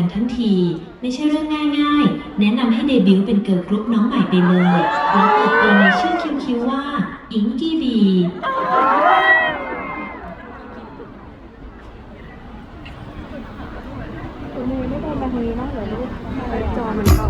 กันทั้งที ไม่ใช่เรื่องง่ายๆ แนะนำให้เดบิวต์เป็นเกิร์ลกรุ๊ปน้องใหม่ไปเลยแล้วเปิดตัวในชื่อคิวๆว่าอิงกี้บีมือไม่เดินมาทางนี้นะเดี๋ยวลูกจอมันเบา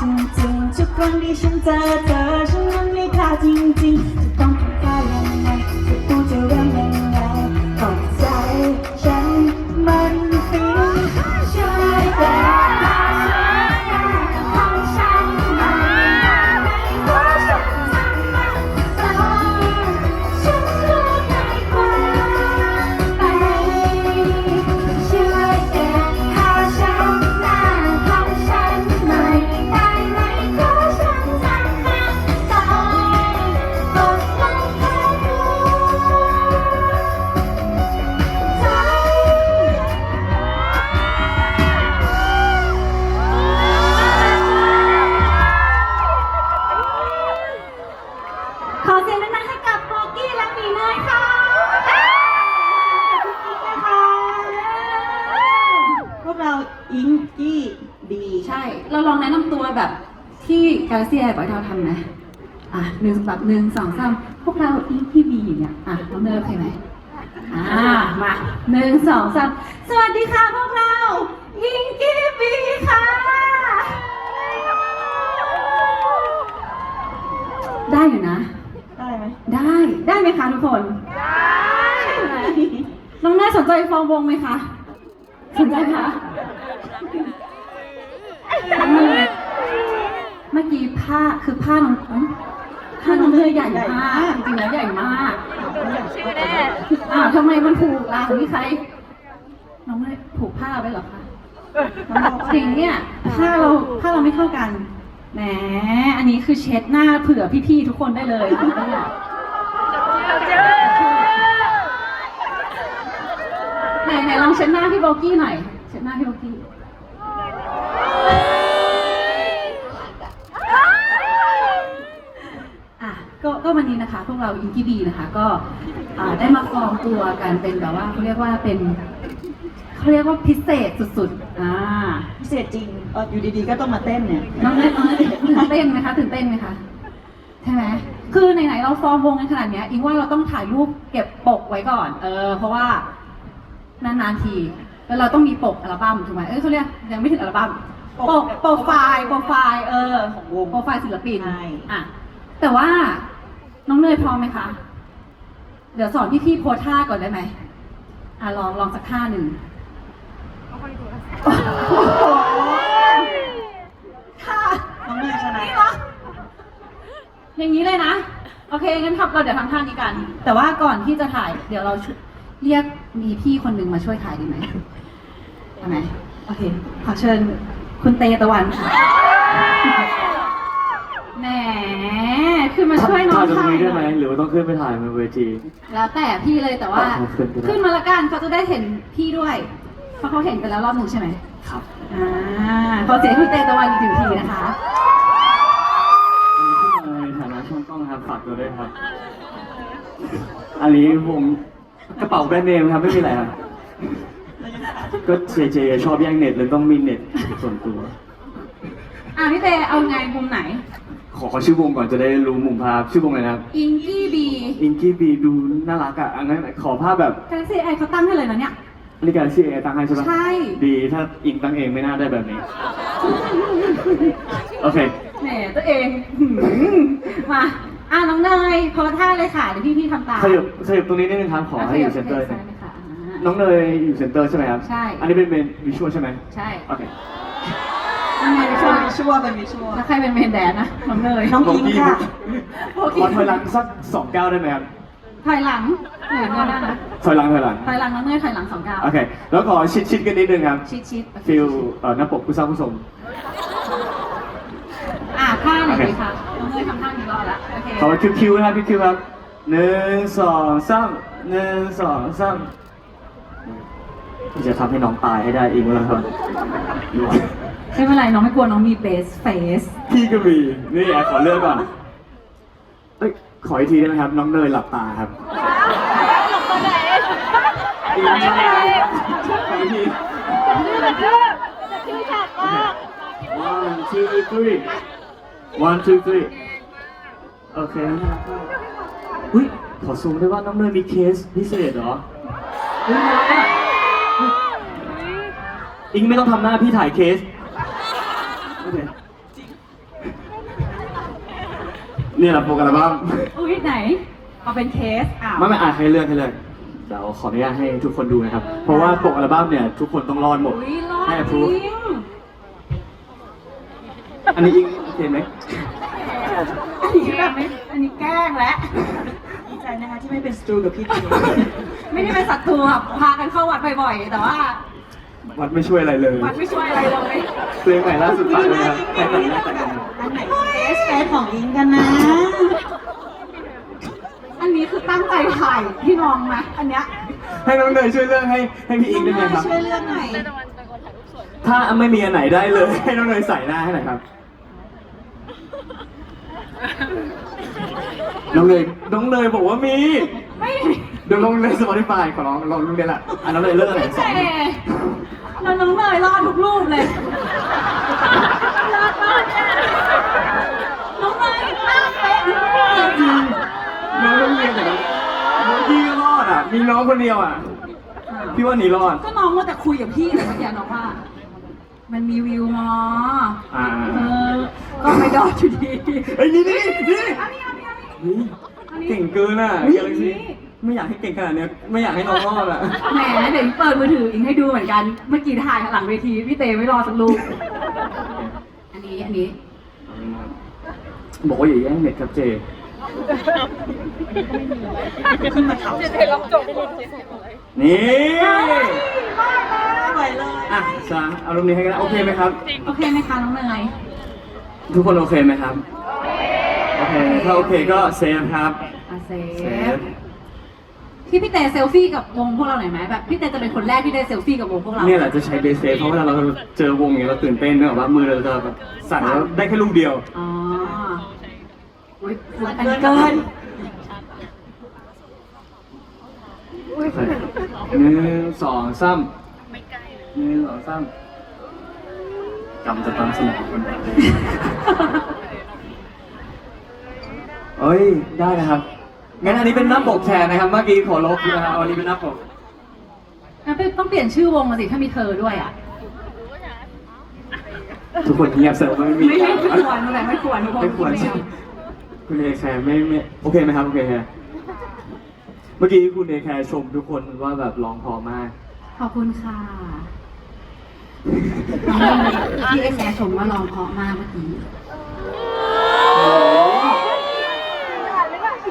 จริงๆทุกครั้งที่ฉันเจอเธอฉันนั้นไม่พลาดจริงๆจะต้องทำท่ายังไง ลองแนะนำตัวแบบที่กา a ซี่ไอบอกให้เราทำไหมอะหนึ่งแบบหนึ่งสองสามพวกเราอีพี่บีอย่างเงี้ยอะน้องเนยโอเคไหมอ่ามาหนึ่งสองสามสวัสดีค่ะพวกเราอิงกี้บีค่ะ ได้อยู่นะ ได้ไหมได้ได้ไหมคะทุกคน ได้น้องเนยสนใจฟอร์มวงไหมคะสนใจคะ เมื่อกี้ผ้าคือผ้าน้องเอ้ยผ้าน้องเนยใหญ่มากจริงๆแล้วใหญ่มากอ้าวทำไมมันผูกล่ะมีใคร น้องเนยผูกผ้าไว้เหรอคะจริงเนี่ยผ้าเราผ้าเราไม่เท่ากันแหมอันนี้คือเช็ดหน้าเผื่อพี่ๆทุกคนได้เลยเนี่ยไหนไหนลองเช็ดหน้าพี่โบกี้หน่อย เช็ดหน้าพี่โบกี้อะ ก็ก็วันนี้นะคะพวกเราอินกี้บีนะคะก็อ่าได้มาฟอร์มตัวกันเป็นแบบว่าเขาเรียกว่าเป็นเขาเรียกว่าพิเศษสุดๆอ่าพิเศษจริงเอออยู่ดีๆก็ต้องมาเต้นเนี่ยน้องเล่นน้องเล่นตื่นเต้นไหมคะตื่นเต้นไหมคะใช่ไหมคือไหนๆเราฟอร์มวงกันขนาดเนี้ยอิงว่าเราต้องถ่ายรูปเก็บปกไว้ก่อน เออ เพราะว่านานๆทีแล้วเราต้องมีปกอัลบั้มถูกไหมเอ้ยเขาเรียกยังไม่ถึงอัลบั้มปกโปรไฟล์โปรไฟล์เออของวงโปรไฟล์ศิลปินใช่อะแต่ว่า น้องเนยพร้อมไหมคะ เดี๋ยวสอนพี่ๆโพสท่าก่อนได้ไหมอะลองลองสักท่าหนึ่งค่ะน้องเนยชนะ อย่างนี้เลยนะ โอเคงั้นทำเราเดี๋ยวทำท่านี้กัน แต่ว่าก่อนที่จะถ่าย เดี๋ยวเราช่วยเรียกมีพี่คนหนึ่งมาช่วยถ่ายดีไหมทำไหมโอเค ขอเชิญคุณเตตะวันค่ะแหม ขึ้นมาช่วยน้องถ่ายตรงถ่ายนี้ได้หไหมน่อยหรือว่าต้องขึ้นไปถ่ายบนเวที แล้วแต่พี่เลยแต่ว่าเอาขึ้นก็ได้ขึ้นมาละกันเขาจะได้เห็นพี่ด้วย เพราะเขาเห็นกันแล้วรอบหนึ่งใช่ไหมครับ อ่าขอเสียงให้คุณเตตะวันอีกหนึ่งทีนะคะอันนี้ขึ้นมาในฐานะช่างกล้องครับฝากตัวด้วยครับ อันนี้ผมกระเป๋าแบรนด์เนมครับไม่มีอะไรครับ ก็เจเจชอบแย่งเน็ตเลยต้องมีเน็ตส่วนตัว อ่าพี่เตเอาไงมุมไหน ขอขอชื่อวงก่อนจะได้รู้มุมภาพชื่อวงอะไรนะครับอิงกี้บีอิงกี้บีดูน่ารักอะอันนั้นขอภาพแบบกาแล็กซี่ไอเขาตั้งให้เลยนะเนี่ยนี่การซีเอตั้งให้ใช่ปะใช่ดีถ้าอิงตั้งเองไม่น่าได้แบบนี้ โอเคแหมตัวเองหืมมาอ่าน้องเนยโพสท่าเลยค่ะเดี๋ยวพี่พี่ๆทำตามขยับขยับตรงนี้นิดนึงครับขอให้อยู่เซนเตอร์ใช่นะไหมคะอ่าน้องเนยอยู่เซนเตอร์ใช่ไหมครับใช่อันนี้เป็นเมนวิชวลใช่ไหมใช่โอเค ยังไงชั่ช่ววยชั่วเป็นมีชั่ว แล้วใครเป็นเมนแดนนะน้องเนยน้องอิงค่ะโอเคขอถอยหลังสักสองก้าวได้ไหมครับถอยหลังหรือเดินหน้นะถอยหลังถอยหลังถอยหลังน้องเนยถอยหลังสองก้าวโอเคแล้วขอชิดชิดกันนิดนึงครับชิดชิดฟิลเอ่อหน้าปกผู้สร้างผู้ชมอ่าท่าไหนโอเคดีคะน้องเนยทำท่านี้รอแล้วโอเคขอคิวคิวนะครับคิวคิวครับหนึ่งสองสามหนึ่งสองสามจะทำให้น้องตายให้ได้อีกแล้วครับ ไม่เป็นไรน้องไม่กลัวน้องมีเบสเฟสพี่ก็มีนี่อะขอเลือกก่อนเอ้ยขออีกทีได้ไหมครับ น้องเนยหลับตาครับหลับตาไหนอีกทีขออีกที one two three one two three โอเคน่ารักมากอุ้ยขอซูมได้ว่าน้องเนยมีเคสพิเศษเหรอเฮ้ยน่ารักอะอิงไม่ต้องทำหน้าพี่ถ่ายเคสโอเคเนี่ยแหละโปรแกรมอัลบั้มอุ้ยไหน เอาเป็นเคสอ้าวไม่ไม่อ่านให้เลือกให้เลือกเดี๋ยวขออนุญาตให้ทุกคนดูนะครับ เพราะว่าปกอัลบั้มเนี่ยทุกคนต้องรอดหมดอุ้ยรอดให้จพูริดงอันนี้อิงโอเคไหมอันนี้แบบไม่อันนี้แกล้งแล้วดีใจนะคะที่ไม่เป็นสตรูกับพี่ตีไม่ได้เป็นศัตรูอะพากันเข้าวัดบ่อยๆ แต่ว่า วัดไม่ช่วยอะไรเลยวัดไม่ช่วยอะไรเลย เพลงใหม่ล่าสุดฝากด้วยนะครับใครแต่งหน้าแต่งงานอันไหน เอสเฟสของอิงกันนะ อันนี้คือตั้งใจถ่ายพี่น้องนะอันเนี้ยให้น้องเนยช่วยเลือกให้ให้พี่อิงได้ไหมครับ ช่วยเลือกหน่อยถ้าไม่มีอันไหนได้เลย ให้น้องเนยใส่หน้าให้หน่อยครับ น้องเนยน้องเนยบอกว่ามี ไม่เดี๋ยวลงในสปอติฟายขอร้องลองลงเรียนละอันนั้นเลยเลือกอันไหนสอแต่งเราน้องเนยรอดทุกรูปเลยน้องเนยหน้าเป๊ะทุกรูปเลย จริงน้อ งต้เรียนแต่น้องพี่ก็รอดอะ มีน้องคนเดียวอะ พี่ว่าหนีรอด ก็น้องว่าแต่คุยกับพี่เลยเมื่อกี้น้องว่า มันมีวิวมออ่า เออ ก็ไม่ดอดอยู่ดีเฮ้ยนี่นี่นี่อันนี้อันนี้อันนี้นี่อันนี้เก่งเกินอะอุ๊ย กาแล็กซี่ไม่อยากให้เก่งขนาดเนี้ยไม่อยากให้น้องรอดอะ แหมเดี๋ยวเปิดมือถืออิงให้ดูเหมือนกัน เมื่อกี้ถ่ายหลังเวทีพี่เตไม่รอสักลูก อันนี้อันนี้บอกว่าอย่าแย่งเน็ตครับเจ ขึ้นมาเขานี่สวยเลยอะสามเอารูปนี้ให้กันนะโอเคไหมครับ โอเคไหมคะน้องเนยทุกคนโอเคไหมครับ โอเค ถ้าโอเคก็เซฟครับอะเซเซฟฟที่พี่เตเซลฟี่กับวงพวกเราหน่อยไหมแบบพี่เตจะเป็นคนแรกที่ได้เซลฟี่กับวงพวกเราเนี่ยแหละจะใช้เบสเซฟเพราะเวลาเราเจอวงอย่างเงี้ยเราตื่นเต้นเนอะว่ามือเราจะแบบสั่นแล้วได้แค่ลูกเดียว อ๋อ อุ้ยอันนี้เกินหนึ่งสองสามหนึ่งสองสามกำจะตามสนองคนเอ้ย ได้นะครับ งั้นอันนี้เป็นหน้าปกแทนนะครับ เมื่อกี้ขอลบนะครับเอาอันนี้เป็นหน้าปกงั้นต้องเปลี่ยนชื่อวงมาสิ ถ้ามีเธอด้วยอะ ทุกคนเงียบเสร็จไม่มีไม่ไม่ควรอะไรไม่ควรทุกคนไม่ควรใช่ไหม คุณเอแคร์ไม่ไม่โอเคไหมครับโอเคแคร์เมื่อกี้คุณเอแคร์ชมทุกคนว่าแบบร้องเพอมาก ขอบคุณค่ะพี่เอ็กแอร์ชมว่าร้องเพราะมากเมื่อกี้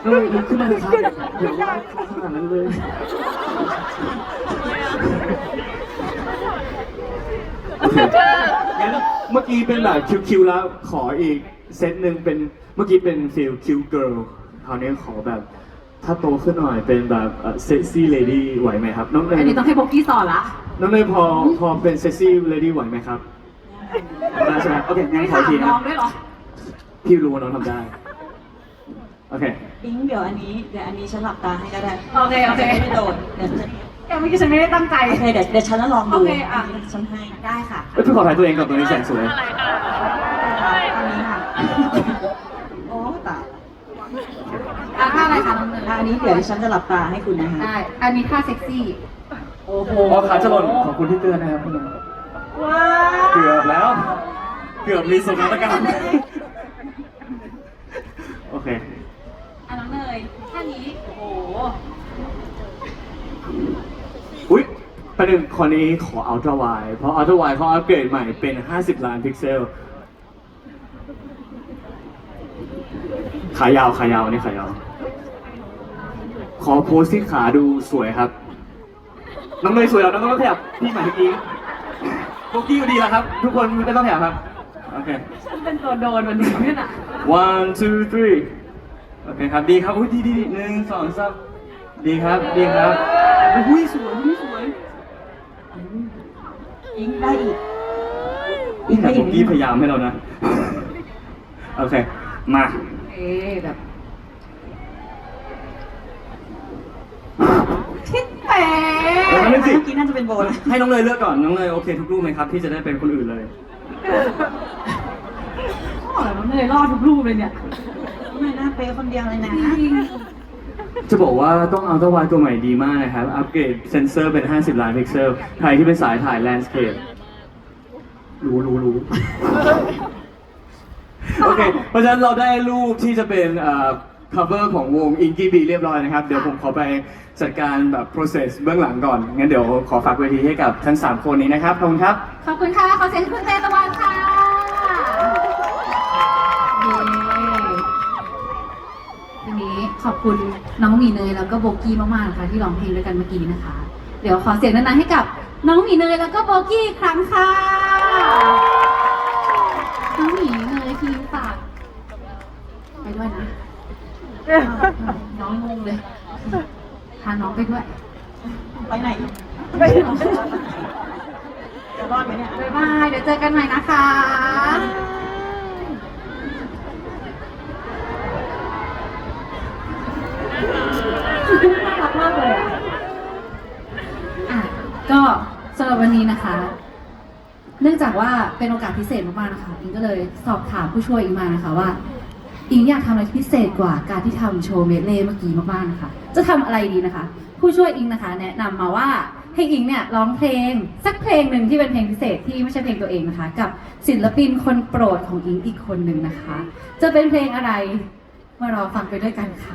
เออลุกขึ้นมาเลยครับเดี๋ยวว่าขนาดนั้นเลย โอเคงั้นเมื่อกี้เป็นแบบคิวๆแล้วขออีก เซตหนึ่งเป็นเมื่อกี้เป็นฟิลคิวเกิร์ลคราวนี้ขอแบบ ถ้าโตขึ้นหน่อยเป็นแบบเซ็กซี่เลดี้ไหวไหมครับ น้องเนอัยนนี้ต้องให้โบกี้สอนละ น้องเนยพอพอเป็นเซ็กซี่เลดี้ไหวไหมครับได้ใช่ไหมโอเคงั้นไม่ขอถามอีกทีน้นะองด้วยเหรอพี่รู้ว่าน้องทำได้ โอเคอิงเดี๋ยวอันนี้เดี๋ยวอันนี้ฉันหลับตาให้ก็ได้ โอเคโอเคจะไม่โดนเดี๋ยวฉันแกเมื่อกี้ฉันไม่ได้ตั้งใจโอเคเดี๋ยวเดี๋ยวฉันจะลองดูโอเคอะฉันให้ได้ค่ะเอ้ยพี่ขอถ่ายตัวเองกับตัวนี้แสงสวยอันนี้ค่ะ โอ้ตายอะท่าอะไรคะน้องเนยอันนี้เดี๋ยวฉันจะหลับตาให้คุณนะคะได้ อันนี้ท่าเซ็กซี่ โอ้โหอ๋อขาจะหล่นขอบคุณที่เตือนนะครับพี่น้องว้าเกือบแล้ว เกือบมีสถานการณ์โอเคอันน้องเนยท่านี้ โอ้โห อุ้ยประเด็นข้อนี้ขอ Ultra Wide เพราะ Ultra Wide เขาอัปเกรดใหม่เป็น 50 ล้านพิกเซล ขายาวขายาวอันนี่ขายาว ขอโพสที่ขาดูสวยครับ น้องเนยสวยแล้วน้องต้องขยับพี่หมายถึงอิงโบกี้ก็ดีแล้วครับ ทุกคนไม่ต้องขยับครับ โอเค ฉันเป็นตัวโดนวันนี้เนี่ยน่ะ one two three โอเคครับ ดีครับ อุ้ยดีดีดีหนึ่งสองสามดีครับ ดีครับ อุ้ยสวยอุ้ยสวยอิงได้อีกอินี่งแต่ได้ผอีมกกี้พยายามให้เรานะ โอเค มาเอ๊ะ แบบทิศแปเดี๋ยวะมาเล่นสิ เมื่อกี้น่าจะเป็นโบนะให้น้องเลยเลือกก่อนน้องเลยโอเคทุกรูปไหมครับที่จะได้เป็นคนอื่นเลยอ๋อน้องเนยรอดทุกรูปเลยเนี่ยไม่น่าเปย์คนเดียวเลยนะจริงจะบอกว่าต้องเอาตัววายตัวใหม่ดีมากนะครับ อัปเกรดเซนเซอร์เป็น 50 ล้านพิกเซลใครที่เป็นสายถ่ายแลนด์สเคปรู้รู้รู้ โอเค เพราะฉะนั้นเราได้รูปที่จะเป็นเอ่อ cover ของวง i n k y B เรียบร้อยนะครับ เดี๋ยวผมขอไปจัดการแบบ process เบื้องหลังก่อน งั้นเดี๋ยวขอฝากเวทีให้กับทั้ง 3 คนนี้นะครับขอบคุณครับ ขอบคุณค่ะ ขอเสียงให้คุณเตตะวันค่ะเย้วันนี้ขอบคุณน้องหมีเนยแล้วก็โบกี้มากๆนะคะที่ร้องเพลงด้วยกันเมื่อกี้นะคะ เดี๋ยวขอเสียงนั้นๆให้กับน้องหมีเนยแล้วก็โบกี้อีกครั้งค่ะ น้องหมีเนยทีมฝากไปด้วยนะ น้องงงเลย พาน้องไปด้วย ไปไหนจะรอดไหมเนี่ย บ๊ายบาย เดี๋ยวเจอกันใหม่นะคะ น่ารักมากเลยอะอะก็สำหรับวันนี้นะคะ เนื่องจากว่าเป็นโอกาสพิเศษมากๆนะคะอิงก็เลยสอบถามผู้ช่วยอิงมานะคะว่า อิงอยากทำอะไรที่พิเศษกว่าการที่ทำโชว์เมดเล่เมื่อกี้มากๆนะคะ จะทำอะไรดีนะคะ ผู้ช่วยอิงนะคะ แนะนำมาว่าให้อิงเนี่ยร้องเพลงสักเพลงหนึ่งที่เป็นเพลงพิเศษที่ไม่ใช่เพลงตัวเองนะคะ กับศิลปินคนโปรดของอิงอีกคนหนึ่งนะคะ จะเป็นเพลงอะไรมารอฟังไปด้วยกันค่ะ